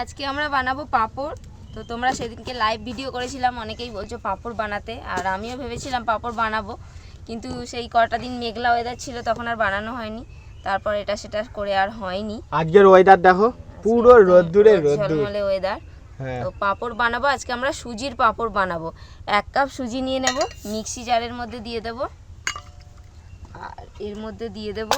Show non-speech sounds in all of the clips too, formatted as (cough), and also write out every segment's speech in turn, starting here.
আজকে আমরা বানাবো পাঁপড়। তো তোমরা সেদিনকে লাইভ ভিডিও করেছিলাম অনেকেই বলছো পাঁপড় বানাতে। আর আমিও ভেবেছিলাম পাঁপড় বানাবো। কিন্তু সেই কটা দিন মেঘলা ওয়েদার ছিল তখন আর বানানো হয়নি। তারপর এটা সেটা করে আর হয়নি। আজকের ওয়েদার দেখো পুরো রোদ্দুরে রোদ রোদ্দুর। ওয়েদার হ্যাঁ। তো পাঁপড় বানাবো আজকে আমরা সুজির পাঁপড় বানাবো। এক কাপ সুজি নিয়ে নেব মিক্সি জারের মধ্যে দিয়ে দেব। আর এর মধ্যে দিয়ে দেব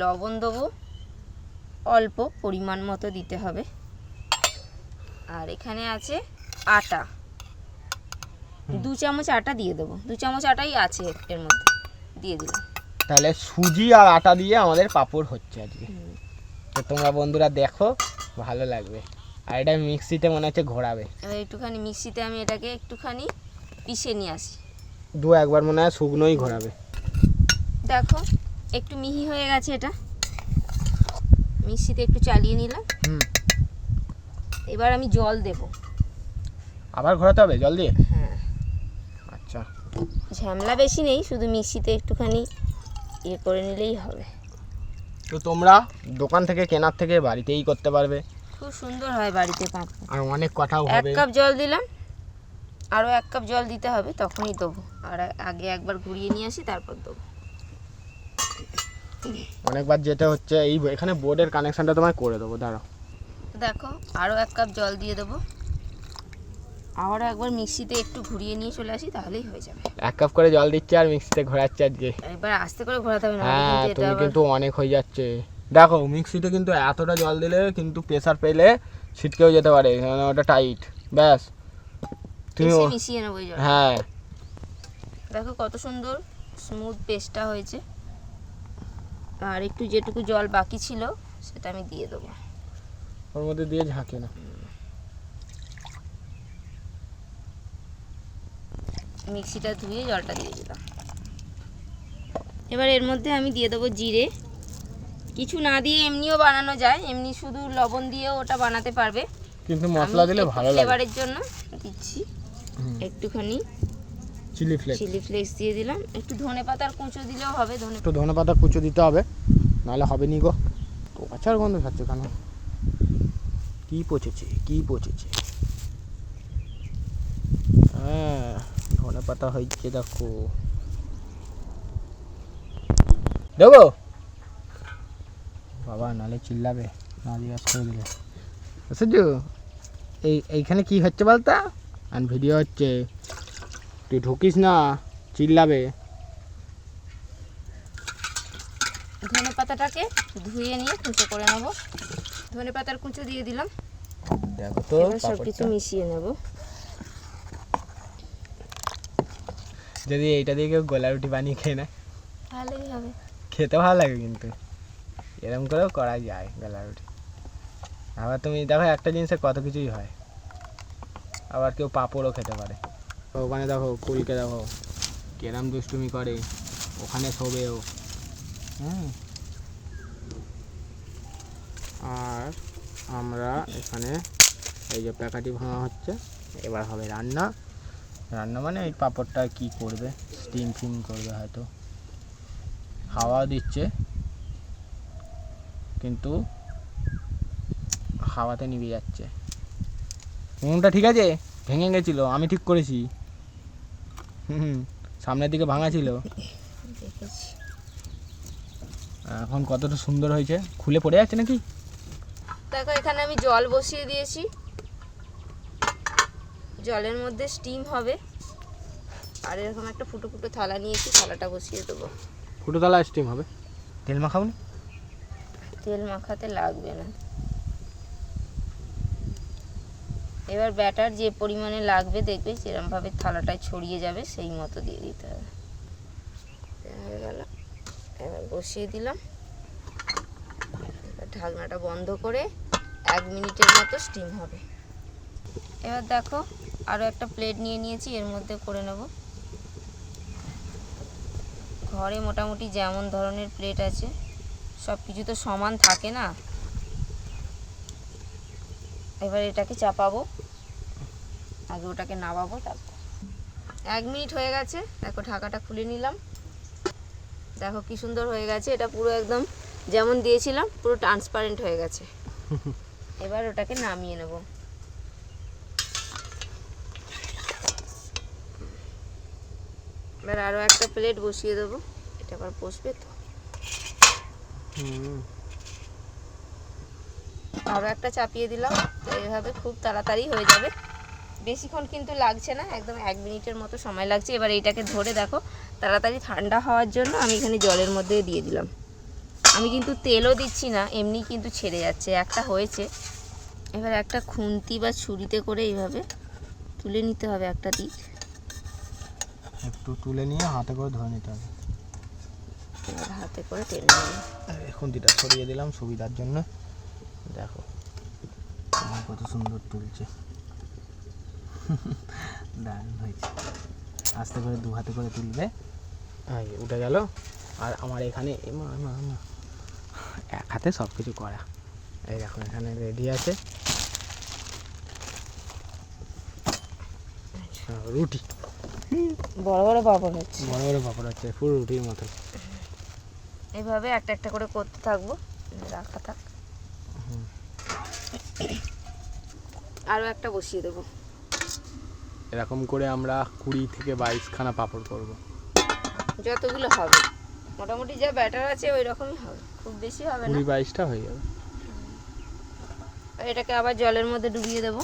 লবণ দেবো। অল্প পরিমাণ মতো দিতে হবে। আর এখানে আছে আটা। দু চামচ আটা দিয়ে দেবো। দু চামচ আটাই আছে এর মধ্যে। দিয়ে দিলাম। তাহলে সুজি আর আটা দিয়ে আমাদের পাপড় হচ্ছে আজকে। তো তোমরা বন্ধুরা দেখো ভালো লাগবে। আর এটা মিক্সিতে মনে হচ্ছে ঘোরাবে। এবার একটুখানি মিক্সিতে আমি এটাকে একটুখানি পিষে নিয়ে আসি। দু একবার মনে হয় শুকনোই ঘোরাবে। দেখো একটু মিহি হয়ে গেছে এটা। মিক্সিতে একটু চালিয়ে নিলাম। হুম। এবার আমি জল দেব। আবার ঘোরাতে হবে জল দিয়ে? হ্যাঁ। আচ্ছা। ঝামেলা বেশি নেই শুধু মিক্সিতে একটুখানি ইয়ে করে নিলেই হবে। তো তোমরা দোকান থেকে কেনার থেকে বাড়িতেই করতে পারবে। খুব সুন্দর হয় বাড়িতে পাঁপড় আর অনেক কথাও এক কাপ জল দিলাম আরও এক কাপ জল দিতে হবে তখনই দেবো। আর আগে একবার ঘুরিয়ে নিয়ে আসি তারপর দেবো। অনেকবার যেতে হচ্ছে এই এখানে বোর্ডের কানেকশনটা তোমায় করে দেবো দাঁড়াও। দেখো আরও এক কাপ জল দিয়ে দেবো। আবারও একবার মিক্সিতে একটু ঘুরিয়ে নিয়ে চলে আসি তাহলেই হয়ে যাবে। এক কাপ করে জল দিচ্ছে আর মিক্সিতে ঘোরাচ্ছে আজকে। এবার আস্তে করে ঘোরাতে হবে না হ্যাঁ কিন্তু তুমি কিন্তু অনেক হয়ে যাচ্ছে। দেখো মিক্সিতে কিন্তু এতটা জল দিলে কিন্তু প্রেসার পেলে ছিটকেও যেতে পারে কারণ ওটা টাইট ব্যাস। তুমি মিশিয়ে নেব হ্যাঁ। দেখো কত সুন্দর স্মুথ পেস্টটা হয়েছে। আর একটু যেটুকু জল বাকি ছিল সেটা আমি দিয়ে দেবো। ওর মধ্যে দিয়ে ঝাঁকে না মিক্সিটা ধুয়ে জলটা দিয়ে দিলাম। এবার এর মধ্যে আমি দিয়ে দেবো জিরে। কিছু না দিয়ে এমনিও বানানো যায় এমনি শুধু লবণ দিয়েও ওটা বানাতে পারবে। কিন্তু মশলা দিলে ভালো লাগে। ফ্লেভারের জন্য দিচ্ছি। একটুখানি চিলি ফ্লেক্স চিলি ফ্লেক্স দিয়ে দিলাম। একটু ধনে পাতার কুঁচো দিলেও হবে ধনে একটু ধনে পাতা কুচো দিতে হবে। নাহলে হবে নি গো। পচার গন্ধ খাচ্ছে কেন? কি পচেছে কি পচেছে? হ্যাঁ ধনে পাতা হয়েছে দেখো। দেবো? বাবা নালে চিল্লাবে, না জিজ্ঞাসা করে দিলে। বুঝেছ এই, এইখানে কি হচ্ছে বলতো? আর ভিডিও হচ্ছে, তুই ঢুকিস না, চিল্লাবে ধনে পাতাটাকে ধুয়ে নিয়ে কুঁচো করে নেব। ধনে পাতার কুঁচো দিয়ে দিলাম। দেখো তো সব কিছু মিশিয়ে নেব। যদি এইটা দিয়ে কেউ গোলা রুটি বানিয়ে খেয়ে নেয়। ভালোই হবে। খেতে ভালো লাগে কিন্তু। এরকম করেও করা যায় গোলা রুটি। আবার তুমি দেখো একটা জিনিসে কত কিছুই হয়। আবার কেউ পাঁপড়ও খেতে পারে। ওখানে দেখো কুলকে দেখো কেরাম দুষ্টুমি করে ওখানে শোবেও। হুম? আর আমরা এখানে এই যে প্যাকাটি ভাঙা হচ্ছে এবার হবে রান্না। রান্না মানে এই পাঁপড়টা কি করবে? স্টিম ফিম করবে হয়তো। হাওয়া দিচ্ছে কিন্তু হাওয়াতে নিভে যাচ্ছে। উনুনটা ঠিক আছে? ভেঙে গেছিল আমি ঠিক করেছি। হুম সামনের দিকে ভাঙা ছিল। এখন কতটা সুন্দর হয়েছে? খুলে পড়ে যাচ্ছে নাকি? দেখো এখানে আমি জল বসিয়ে দিয়েছি। জলের মধ্যে স্টিম হবে। আর এরকম একটা ফুটো ফুটো থালা নিয়েছি থালাটা বসিয়ে দেবো। ফুটো থালা স্টিম হবে। তেল মাখাও না? তেল মাখাতে লাগবে না। এবার ব্যাটার যে পরিমাণে লাগবে দেখবে যেরমভাবে থালাটায় ছড়িয়ে যাবে সেই মতো দিয়ে দিতে হবে। হয়ে গেল। এবার বসিয়ে দিলাম। এবার ঢাকনাটা বন্ধ করে এক মিনিটের মতো স্টিম হবে। এবার দেখো আরও একটা প্লেট নিয়ে নিয়েছি, এর মধ্যে করে নেব। ঘরে মোটামুটি যেমন ধরনের প্লেট আছে সব কিছু তো সমান থাকে না। এবার এটাকে চাপাবো। আগে ওটাকে নামাবো, তারপর। এক মিনিট হয়ে গেছে, দেখো ঢাকাটা খুলে নিলাম। দেখো কি সুন্দর হয়ে গেছে, এটা পুরো একদম যেমন দিয়েছিলাম, পুরো ট্রান্সপারেন্ট হয়ে গেছে। (laughs) এবার ওটাকে নামিয়ে নেব। এবার আরও একটা প্লেট বসিয়ে দেবো। এটা আবার বসবে তো। আরও একটা চাপিয়ে দিলাম। তো এইভাবে খুব তাড়াতাড়ি হয়ে যাবে। বেশিক্ষণ কিন্তু লাগছে না একদম এক মিনিটের মতো সময় লাগছে। এবার এইটাকে ধরে দেখো তাড়াতাড়ি ঠান্ডা হওয়ার জন্য আমি এখানে জলের মধ্যে দিয়ে দিলাম। আমি কিন্তু তেলও দিচ্ছি না এমনি কিন্তু ছেড়ে যাচ্ছে। একটা হয়েছে এবার একটা খুন্তি বা ছুরিতে করে এইভাবে তুলে নিতে হবে একটা দিক। একটু তুলে নিয়ে হাতে করে ধরে নিতে হবে। এবার হাতে করে টেনে নেবে খুন্তিটা সরিয়ে দিলাম সুবিধার জন্য। দেখো কত সুন্দর তুলছে। (laughs) দারুণ হয়েছে। আস্তে করে দু হাতে করে তুলবে। উঠে গেল। আর আমার এখানে এ মা, মা, মা। এক হাতে সব কিছু করা। এই দেখো এখানে রেডি আছে। রুটি। বড় বড় পাপড় হচ্ছে। বড় বড় পাপড় হচ্ছে পুরো রুটির মতো। এইভাবে একটা একটা করে করতে থাকব। রাখা থাক। আরও একটা বসিয়ে দেবো। এরকম করে আমরা কুড়ি থেকে বাইশখানা পাপড় করব। যতগুলো হবে। মোটামুটি যা ব্যাটার আছে ওই রকমই হবে খুব বেশি হবে না। কুড়ি বাইশটা হয়ে যাবে। এটাকে আবার জলের মধ্যে ডুবিয়ে দেবো।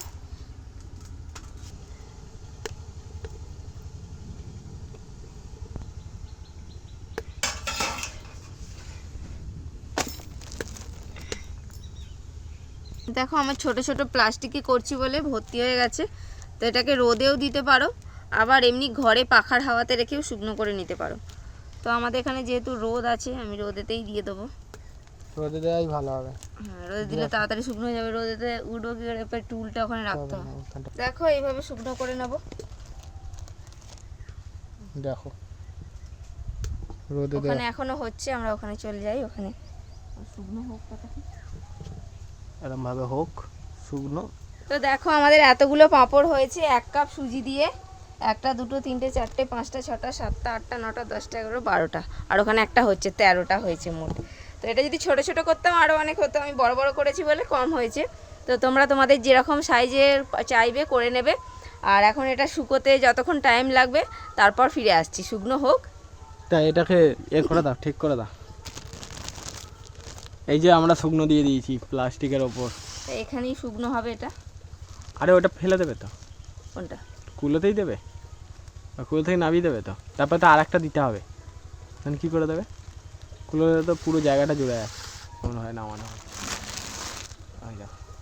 দেখো আমার ছোট ছোট প্লাস্টিকে করছি বলে ভর্তি হয়ে গেছে তো এটাকে রোদেও দিতে পারো আবার এমনি ঘরে পাখার হাওয়াতে রেখেও শুকনো করে নিতে পারো। তো আমাদের এখানে যেহেতু রোদ আছে আমি রোদেতেই দিয়ে দেবো। রোদে দেওয়াই ভালো হবে। হ্যাঁ রোদে দিলে তাড়াতাড়ি শুকনো হয়ে যাবে রোদেতে উঠবো কি করে? এবার টুলটা ওখানে রাখতে হবে। দেখো এইভাবে শুকনো করে নেব। দেখো। রোদে ওখানে এখনও হচ্ছে আমরা ওখানে চলে যাই ওখানে। শুকনো হোক। এরম ভাবে হোক শুকনো। তো দেখো আমাদের এতগুলো পাঁপড় হয়েছে এক কাপ সুজি দিয়ে। একটা দুটো তিনটে চারটে পাঁচটা ছটা সাতটা আটটা নটা দশটা এগারো বারোটা। আর ওখানে একটা হচ্ছে তেরোটা হয়েছে মোট। তো এটা যদি ছোট ছোট করতাম আরও অনেক হতো। আমি বড় বড় করেছি বলে কম হয়েছে। তো তোমরা তোমাদের যেরকম সাইজের চাইবে করে নেবে। আর এখন এটা শুকোতে যতক্ষণ টাইম লাগবে তারপর ফিরে আসছি। শুকনো হোক। তা এটাকে এ করে দাও ঠিক করে দাও। এই যে আমরা শুকনো দিয়ে দিয়েছি প্লাস্টিকের ওপর। তো এখানেই শুকনো হবে এটা। আরে ওটা ফেলে দেবে তো। কোনটা? কুলোতেই দেবে? কুলো থেকে নামিয়ে দেবে তো? তারপর তো আর একটা দিতে হবে। তখন কী করে দেবে? কুলোতে তো পুরো জায়গাটা জুড়ে যাচ্ছে মনে হয় নামানো হয়।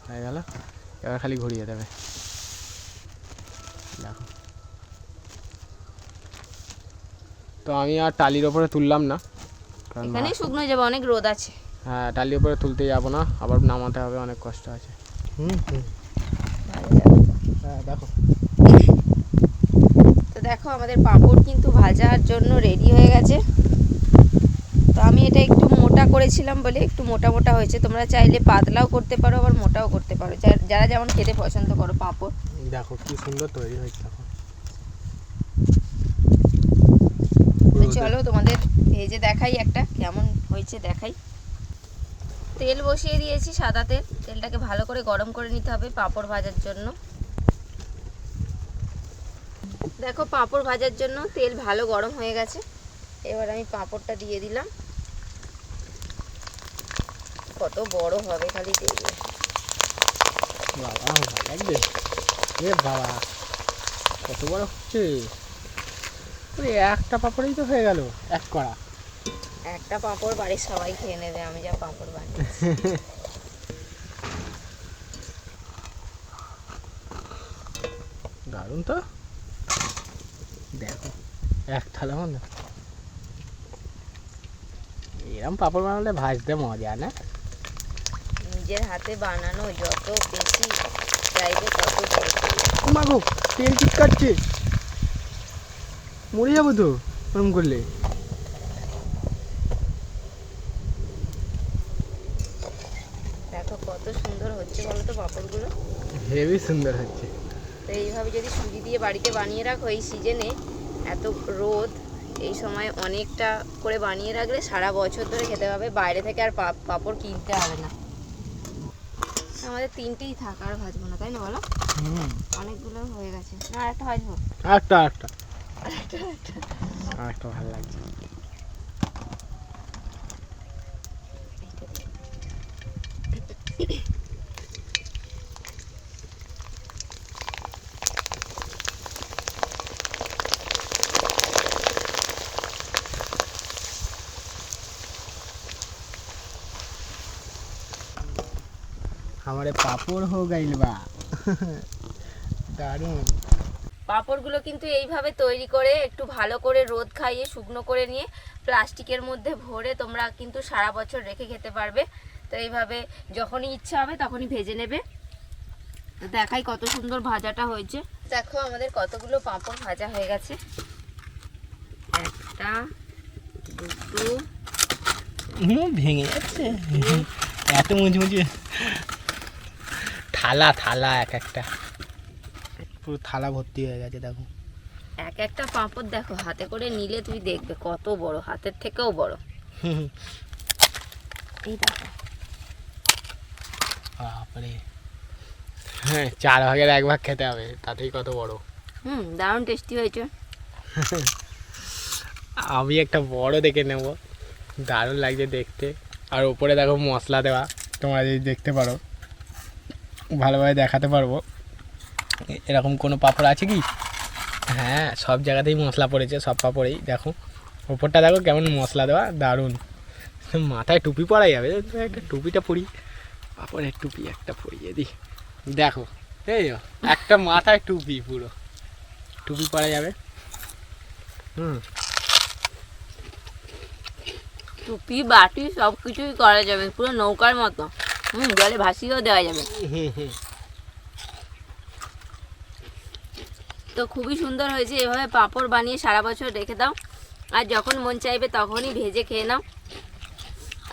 হয়ে গেল। এবার খালি ঘুরিয়ে দেবে। দেখো। তো আমি আর টালির ওপরে তুললাম না। কারণ এখানেই শুকনো যাবে অনেক রোদ আছে। হ্যাঁ টালির ওপরে তুলতে যাব না। আবার নামাতে হবে অনেক কষ্ট আছে। হুম হুম। হ্যাঁ দেখো। দেখো আমাদের পাঁপড় কিন্তু ভাজার জন্য রেডি হয়ে গেছে। তো আমি এটা একটু মোটা করেছিলাম বলে একটু মোটা মোটা হয়েছে। তোমরা চাইলে পাতলাও করতে পারো আবার মোটাও করতে পারো। যারা যেমন খেতে পছন্দ করো পাঁপড়। দেখো কি সুন্দর তৈরি হয়েছে দেখো। চলো তোমাদের ভেজে দেখাই একটা কেমন হয়েছে দেখাই। তেল বসিয়ে দিয়েছি সাদা তেল। তেলটাকে ভালো করে গরম করে নিতে হবে পাঁপড় ভাজার জন্য। দেখো পাঁপড় ভাজার জন্য তেল ভালো গরম হয়ে গেছে। এবার আমি পাঁপড়টা দিয়ে দিলাম। কত বড় হবে খালি দেখবে বাবা ভালো এ বাবা কত বড় হচ্ছে? একটা পাপড়েই তো হয়ে গেল এক কড়া। একটা পাঁপড় বাড়ির সবাই খেয়ে নেবে আমি যা পাঁপড় বানিয়ে (laughs) দারুণ তো। এক থালা মতো এরম পাপড় বানালে ভাজতে মজা না? নিজের হাতে বানানো যত বেশি চাইবে তত মাগো তেল চিটকাচ্ছে মরে যাব তো ওরম করলে। দেখো কত সুন্দর হচ্ছে বলো তো পাঁপড়গুলো। হেভি সুন্দর হচ্ছে। তো এইভাবে যদি সুজি দিয়ে বাড়িতে বানিয়ে রাখো এই সিজনে এত রোদ এই সময় অনেকটা করে বানিয়ে রাখলে সারা বছর ধরে খেতে হবে বাইরে থেকে আর পাপড় কিনতে হবে না। আমাদের তিনটেই থাক আর ভাজবো না তাই না বলো? অনেকগুলো হয়ে গেছে। না একটা ভাজবো। একটা একটা। আরেকটা ভালো লাগছে। Thank আমারে পাপড় হো গাইলবা দারুণ। পাঁপড়গুলো কিন্তু এইভাবে তৈরি করে একটু ভালো করে রোদ খাইয়ে শুকনো করে নিয়ে প্লাস্টিকের মধ্যে ভরে তোমরা কিন্তু সারা বছর রেখে খেতে পারবে। তো এইভাবে যখনই ইচ্ছা হবে তখনই ভেজে নেবে। দেখাই কত সুন্দর ভাজাটা হয়েছে। দেখো আমাদের কতগুলো পাঁপড় ভাজা হয়ে গেছে। একটা দুটো। ভেঙে যাচ্ছে। এত মুচমুচে থালা থালা এক একটা। পুরো থালা ভর্তি হয়ে গেছে দেখো। এক একটা পাঁপড় দেখো হাতে করে নিলে তুমি দেখবে কত বড় হাতের থেকেও বড়। (laughs) এই দেখো। বাপরে। হ্যাঁ চার ভাগের এক ভাগ খেতে হবে তাতেই কত বড়। হুম দারুণ টেস্টি হয়েছে। (laughs) আমি একটা বড় দেখে নেব দারুণ লাগছে দেখতে। আর ওপরে দেখো মশলা দেওয়া তোমরা যদি দেখতে পারো। ভালোভাবে দেখাতে পারব। এরকম কোনো পাপড় আছে কি? হ্যাঁ সব জায়গাতেই মশলা পড়েছে, সব পাপড়েই। দেখো, ওপরটা দেখো কেমন মশলা দেওয়া, দারুণ। মাথায় টুপি পরা যাবে, একটা টুপিটা পরি। পাপড়ের টুপি একটা পরিয়ে দিই দেখো, এই একটা মাথায় টুপি পুরো। টুপি পরা যাবে। হুম। টুপি, বাটি সব কিছুই করা যাবে, পুরো নৌকার মতো। হুম জলে ভাসিয়েও দেওয়া যাবে। হুম হুম তো খুবই সুন্দর হয়েছে এভাবে পাঁপড় বানিয়ে সারা বছর রেখে দাও। আর যখন মন চাইবে তখনই ভেজে খেয়ে নাও।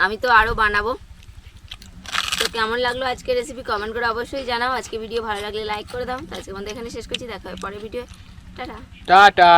আমি তো আরও বানাবো। তো কেমন লাগল আজকের রেসিপি কমেন্ট করে অবশ্যই জানাও। আজকে ভিডিও ভালো লাগলে লাইক করে দাও। আজকে আমাদের এখানে শেষ করছি। দেখা হয় পরের ভিডিও টাটা। টাটা।